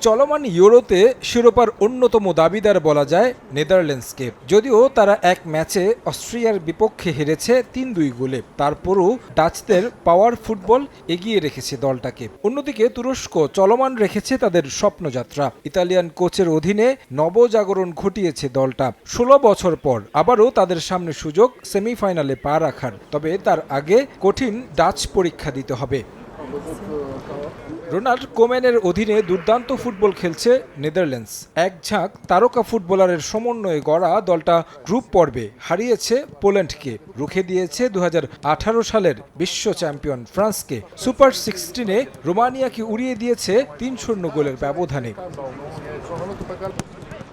চলমান ইউরোতে শিরোপার অন্যতম দাবিদার বলা যায় নেদারল্যান্ডসকে। যদিও তারা এক ম্যাচে অস্ট্রিয়ার বিপক্ষে হেরেছে তিন দুই গোলে। তারপরও ডাচদের পাওয়ার ফুটবল এগিয়ে রেখেছে দলটাকে। অন্যদিকে তুরস্ক চলমান রেখেছে তাদের স্বপ্নযাত্রা। ইতালিয়ান কোচের অধীনে নবজাগরণ ঘটিয়েছে দলটা। ষোলো বছর পর আবারও তাদের সামনে সুযোগ সেমিফাইনালে পা রাখার। তবে তার আগে কঠিন ডাচ পরীক্ষা দিতে হবে। রোনাল্ড কোমেনের অধীনে দুর্দান্ত ফুটবল খেলছে নেদারল্যান্ডস। এক ঝাঁক তারকা ফুটবলারের সমন্বয়ে গড়া দলটা গ্রুপ পর্বে হারিয়েছে পোল্যান্ডকে, রুখে দিয়েছে দু হাজার আঠারো সালের বিশ্ব চ্যাম্পিয়ন ফ্রান্সকে। সুপার সিক্সটিনে রোমানিয়াকে উড়িয়ে দিয়েছে তিন শূন্য গোলের ব্যবধানে।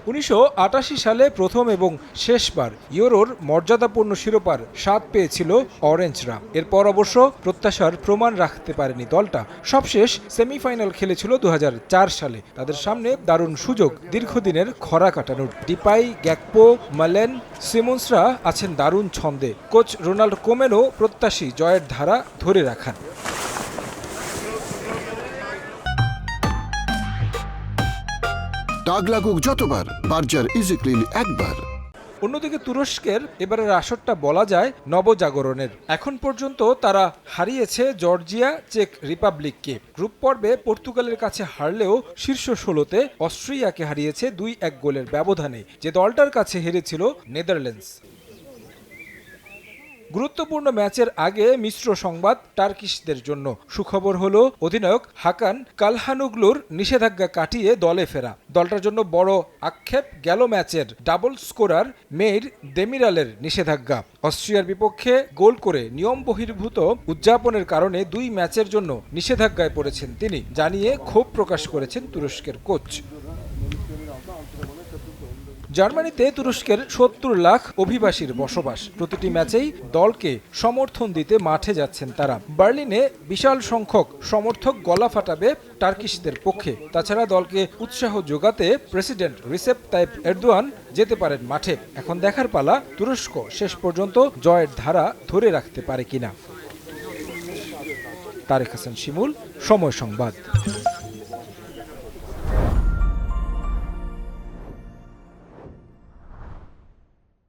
উনিশশো আটাশি সালে প্রথম এবং শেষবার ইউরোর মর্যাদাপূর্ণ শিরোপার স্বাদ পেয়েছিল অরেঞ্জরা। এরপর অবশ্য প্রত্যাশার প্রমাণ রাখতে পারেনি দলটা। সবশেষ সেমিফাইনাল খেলেছিল দু হাজার চার সালে। তাদের সামনে দারুণ সুযোগ, দীর্ঘদিনের খরা কাটানোর। ডিপাই, গ্যাকপো, মালেন, সিমন্সরা আছেন দারুণ ছন্দে। কোচ রোনাল্ড কোমেনও প্রত্যাশী জয়ের ধারা ধরে রাখান দাগ লাগুক যতবার, বার্জার ইজি ক্লিন একবার। অন্যদিকে তুরস্কের, এবারের আসরটা বলা যায় নবজাগরণের। এখন পর্যন্ত তারা হারিয়েছে জর্জিয়া, চেক রিপাবলিককে। গ্রুপ পর্বে পর্তুগালের কাছে হারলেও শীর্ষ ষোলোতে অস্ট্রিয়াকে হারিয়েছে দুই এক গোলের ব্যবধানে। যে দলটার কাছে হেরেছিল নেদারল্যান্ডস। গুরুত্বপূর্ণ ম্যাচের আগে মিশ্র সংবাদ টার্কিশদের জন্য। সুখবর হল, অধিনায়ক হাকান কালহানুগলুর নিষেধাজ্ঞা কাটিয়ে দলে ফেরা। দলটার জন্য বড় আক্ষেপ গেল ম্যাচের ডাবল স্কোরার মেইর দেমিরালের নিষেধাজ্ঞা। অস্ট্রিয়ার বিপক্ষে গোল করে নিয়ম বহির্ভূত উদযাপনের কারণে দুই ম্যাচের জন্য নিষেধাজ্ঞায় পড়েছেন তিনি, জানিয়ে ক্ষোভ প্রকাশ করেছেন তুরস্কের কোচ। জার্মানিতে তুরস্কের সত্তর লাখ অভিবাসীর বসবাস। প্রতিটি ম্যাচেই দলকে সমর্থন দিতে মাঠে যাচ্ছেন তারা। বার্লিনে বিশাল সংখ্যক সমর্থক গলা ফাটাবে টার্কিশদের পক্ষে। তাছাড়া দলকে উৎসাহ যোগাতে প্রেসিডেন্ট রিসেপ তাইপ এরদোয়ান যেতে পারেন মাঠে। এখন দেখার পালা তুরস্ক। শেষ পর্যন্ত জয়ের ধারা ধরে রাখতে পারে কিনা। তারেক হাসান শিমুল, সময় সংবাদ।